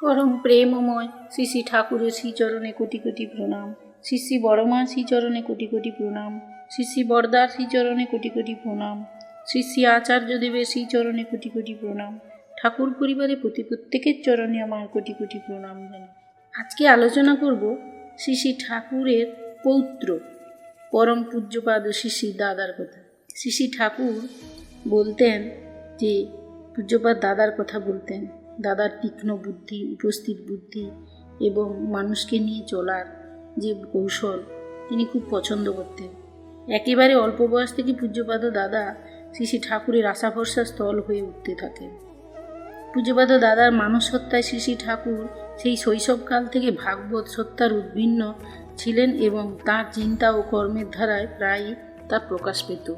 পরম প্রেমময় শ্রী শ্রী ঠাকুরের শ্রীচরণে কোটি কোটি প্রণাম। শ্রী শ্রী বড়মা শ্রীচরণে কোটি কোটি প্রণাম। শ্রী শ্রী বরদার শ্রীচরণে কোটি কোটি প্রণাম। শ্রী শ্রী আচার্যদেবের শ্রীচরণে কোটি কোটি প্রণাম। ঠাকুর পরিবারে প্রতি প্রত্যেকের চরণে আমার কোটি কোটি প্রণাম জানাই। আজকে আলোচনা করব শ্রী শ্রী ঠাকুরের পৌত্র, পরম পূজ্যপাদ শ্রী শ্রী দাদার কথা। শ্রী শ্রী ঠাকুর বলতেন যে, পূজ্যপাদ দাদার কথা বলতেন। দাদার তীক্ষ্ণ বুদ্ধি, উপস্থিত বুদ্ধি এবং মানুষকে নিয়ে চলার যে কৌশল তিনি খুব পছন্দ করতেন। একেবারে অল্প বয়স থেকে পূজ্যপাদ দাদা শ্রী শ্রী ঠাকুরের আশা ভরসা স্থল হয়ে উঠতে থাকেন। পূজ্যপাদ দাদার মানস সত্তায় শ্রী শ্রী ঠাকুর সেই শৈশবকাল থেকে ভাগবত সত্তার উদ্ভিন্ন ছিলেন এবং তার চিন্তা ও কর্মের ধারায় প্রায়ই তা প্রকাশ পেত।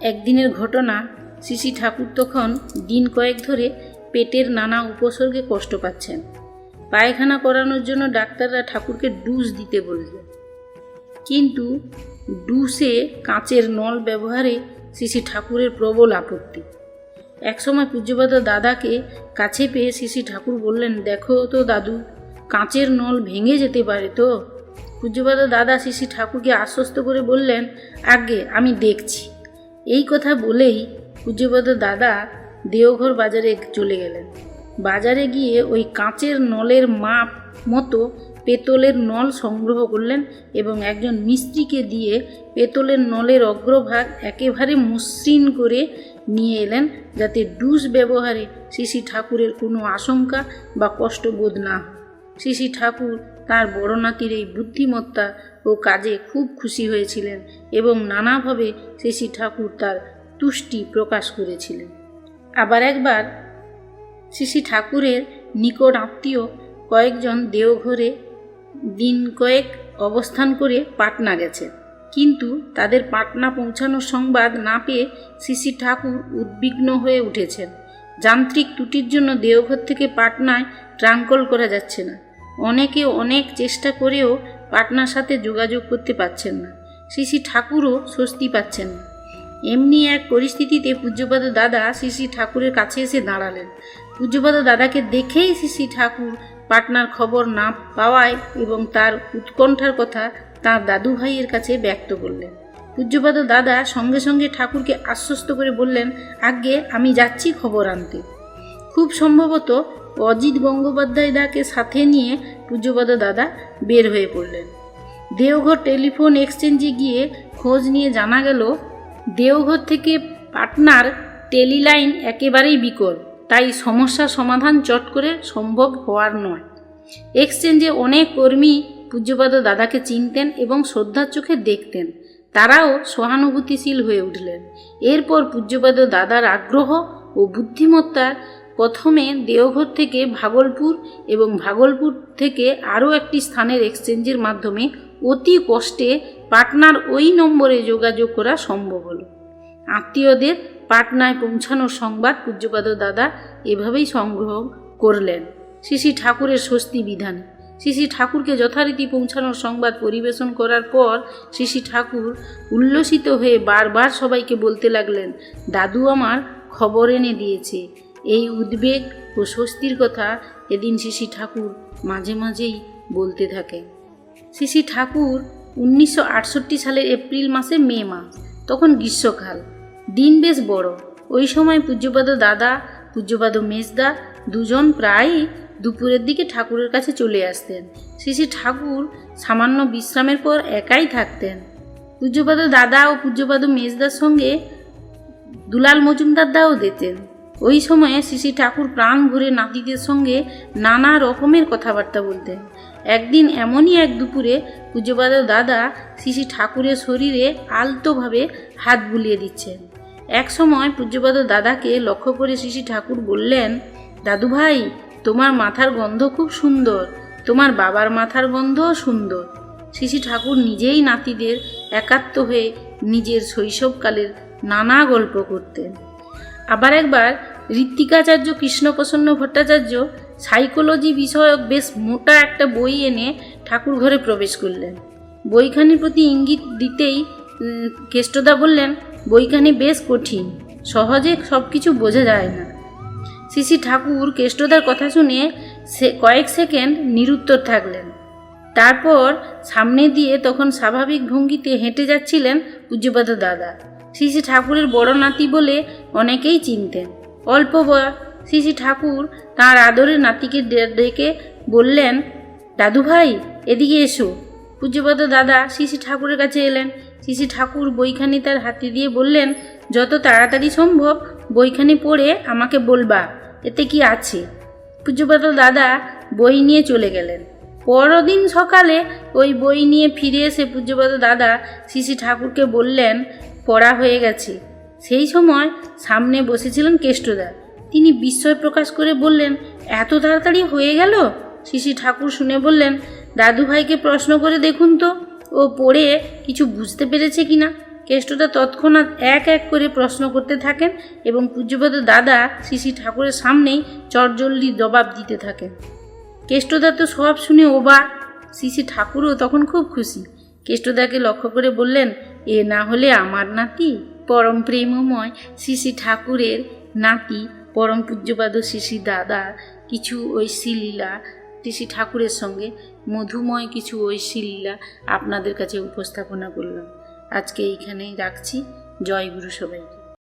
একদিনের ঘটনা শ্রী শ্রী ঠাকুর তখন দিন কয়েক ধরে পেটের নানা উপসর্গে কষ্ট পাচ্ছেন। পায়খানা করানোর জন্য ডাক্তাররা ঠাকুরকে ডুস দিতে বললেন কিন্তু ডুসে কাঁচের নল ব্যবহারে শ্রী ঠাকুরের প্রবল আপত্তি। একসময় পূজ্যপাদ দাদাকে কাছে পেয়ে শ্রী ঠাকুর বললেন, দেখো তো দাদু, কাঁচের নল ভেঙে যেতে পারে তো? পূজ্যপাদ দাদা শ্রী ঠাকুরকে আশ্বস্ত করে বললেন আগে আমি দেখছি। এই কথা বলেই পূজ্যপাদ দাদা দেওঘর বাজারে চলে গেলেন। বাজারে গিয়ে ওই কাঁচের নলের মাপ মতো পেতলের নল সংগ্রহ করলেন এবং একজন মিস্ত্রিকে দিয়ে পেতলের নলের অগ্রভাগ একেবারে মসৃণ করে নিয়ে এলেন যাতে ডুস ব্যবহারে শ্রী ঠাকুরের কোনো আশঙ্কা বা কষ্টবোধ না শ্রী ঠাকুর তার বড় নাতির এই বুদ্ধিমত্তা ও কাজে খুব খুশি হয়েছিলেন এবং নানাভাবে শ্রী ঠাকুর তার তুষ্টি প্রকাশ করেছিলেন। আবার একবার শ্রী ঠাকুরের নিকট আত্মীয় কয়েকজন দেওঘরে দিন কয়েক অবস্থান করে পাটনা গেছে। কিন্তু তাদের পাটনা পৌঁছানোর সংবাদ না পেয়ে শ্রী ঠাকুর উদ্বিগ্ন হয়ে উঠেছেন। যান্ত্রিক ত্রুটির জন্য দেওঘর থেকে পাটনায় ট্রাঙ্কল করা যাচ্ছে না। অনেকে অনেক চেষ্টা করেও পাটনার সাথে যোগাযোগ করতে পারছেন না। শ্রী ঠাকুরও স্বস্তি পাচ্ছেন না। এমনি এক পরিস্থিতিতে পূজ্যপাদ দাদা শ্রী শ্রী ঠাকুরের কাছে এসে দাঁড়ালেন। পূজ্যপাদ দাদাকে দেখেই শ্রী শ্রী ঠাকুর পাটনার খবর না পাওয়ায় এবং তার উৎকণ্ঠার কথা তার দাদু ভাইয়ের কাছে ব্যক্ত করলেন। পূজ্যপাদ দাদা সঙ্গে সঙ্গে ঠাকুরকে আশ্বস্ত করে বললেন আগে আমি যাচ্ছি খবর আনতে। খুব সম্ভবত অজিত গঙ্গোপাধ্যায় দাকে সাথে নিয়ে পূজ্যপাদ দাদা বের হয়ে পড়লেন। দেওঘর টেলিফোন এক্সচেঞ্জে গিয়ে খোঁজ নিয়ে জানা গেল দেওঘর থেকে পাটনার টেলিলাইন একেবারেই বিকল, তাই সমস্যার সমাধান চট করে সম্ভব হওয়ার নয়। এক্সচেঞ্জে অনেক কর্মী পূজ্যপাদ দাদাকে চিনতেন এবং শ্রদ্ধার চোখে দেখতেন। তারাও সহানুভূতিশীল হয়ে উঠলেন। এরপর পূজ্যপাদ দাদার আগ্রহ ও বুদ্ধিমত্তার প্রথমে দেওঘর থেকে ভাগলপুর এবং ভাগলপুর থেকে আরও একটি স্থানের এক্সচেঞ্জের মাধ্যমে অতি কষ্টে পাটনার ওই নম্বরে যোগাযোগ করা সম্ভব হলো। আত্মীয়দের পাটনায় পৌঁছানোর সংবাদ পূজ্যপাদ দাদা এভাবেই সংগ্রহ করলেন। শ্রী ঠাকুরের স্বস্তি বিধান। শ্রী ঠাকুরকে যথারীতি পৌঁছানোর সংবাদ পরিবেশন করার পর শ্রী ঠাকুর উল্লসিত হয়ে বারবার সবাইকে বলতে লাগলেন, দাদু আমার খবর এনে দিয়েছে। এই উদ্বেগ ও স্বস্তির কথা এদিন শ্রী ঠাকুর মাঝে মাঝেই বলতে শ্রী শ্রী ঠাকুর উনিশশো আটষট্টি সালের এপ্রিল মাসে মে মাস, তখন গ্রীষ্মকাল। দিন বেশ বড়। ওই সময় পূজ্যপাদ দাদা, পূজ্যপাদ মেজদা দুজন প্রায়ই দুপুরের দিকে ঠাকুরের কাছে চলে আসতেন। শ্রী ঠাকুর সামান্য বিশ্রামের পর একাই থাকতেন। পূজ্যপাদ দাদা ও পূজ্যপাদ মেজদার সঙ্গে দুলাল মজুমদার দাও দিতেন ওই সময়ে শ্রী ঠাকুর প্রাণ ভরে নাতিদের সঙ্গে নানা রকমের কথাবার্তা বলতেন। একদিন এমনই এক দুপুরে পূজ্যপাদ দাদা শ্রী ঠাকুরের শরীরে আলতোভাবে হাত বুলিয়ে দিচ্ছেন। এক সময় পূজ্যপাদ দাদাকে লক্ষ্য করে শ্রী ঠাকুর বললেন, দাদু ভাই, তোমার মাথার গন্ধ খুব সুন্দর, তোমার বাবার মাথার গন্ধও সুন্দর। শ্রী ঠাকুর নিজেই নাতিদের একাত্ম হয়ে নিজের শৈশবকালের নানা গল্প করতেন। আবার একবার ঋত্বিকাচার্য কৃষ্ণপ্রসন্ন ভট্টাচার্য সাইকোলজি বিষয়ক বেশ মোটা একটা বই এনে ঠাকুর ঘরে প্রবেশ করলেন। বইখানির প্রতি ইঙ্গিত দিতেই কেষ্টদা বললেন, বইখানি বেশ কঠিন, সহজে সব কিছু বোঝা যায় না। শ্রী ঠাকুর কেষ্টদার কথা শুনে সে কয়েক সেকেন্ড নিরুত্তর থাকলেন। তারপর সামনে দিয়ে তখন স্বাভাবিক ভঙ্গিতে হেঁটে যাচ্ছিলেন পূজ্যপাদ দাদা। শ্রী শ্রী ঠাকুরের বড় নাতি বলে অনেকেই চিনতেন। অল্প বয়স শ্রী ঠাকুর তাঁর আদরের নাতিকে ডেকে বললেন, দাদু ভাই, এদিকে এসো। পূজ্যপাদ দাদা শ্রী ঠাকুরের কাছে এলেন। শ্রী ঠাকুর বইখানি তার হাতে দিয়ে বললেন, যত তাড়াতাড়ি সম্ভব বইখানি পড়ে আমাকে বলবা, এতে কি আছে? পূজ্যপাত দাদা বই নিয়ে চলে গেলেন। পরদিন সকালে ওই বই নিয়ে ফিরে এসে পূজ্যপাত দাদা শ্রী ঠাকুরকে বললেন, পড়া হয়ে গেছে। সেই সময় সামনে বসেছিলেন কেষ্টদা। তিনি বিস্ময় প্রকাশ করে বললেন, এত তাড়াতাড়ি হয়ে গেল? শ্রী ঠাকুর শুনে বললেন, দাদু ভাইকে প্রশ্ন করে দেখুন তো, ও পড়ে কিছু বুঝতে পেরেছে কিনা কেষ্টদা তৎক্ষণাৎ এক এক করে প্রশ্ন করতে থাকেন এবং পূজ্যপাত দাদা শ্রী ঠাকুরের সামনেই চটজলদি জবাব দিতে থাকেন। কেষ্টদা তো সব শুনে ওবা শ্রী ঠাকুরও তখন খুব খুশি। কেষ্টদাকে লক্ষ্য করে বললেন, এ না হলে আমার নাতি, পরম প্রেমময় শ্রী ঠাকুরের নাতি পরম পূজ্যপাদ শ্রী দাদা, কিছু ঐশী লীলা শ্রী ঠাকুরের সঙ্গে মধুময় কিছু ঐশী লীলা আপনাদের কাছে উপস্থাপনা করলাম। আজকে এইখানেই রাখছি। জয় গুরু সবাই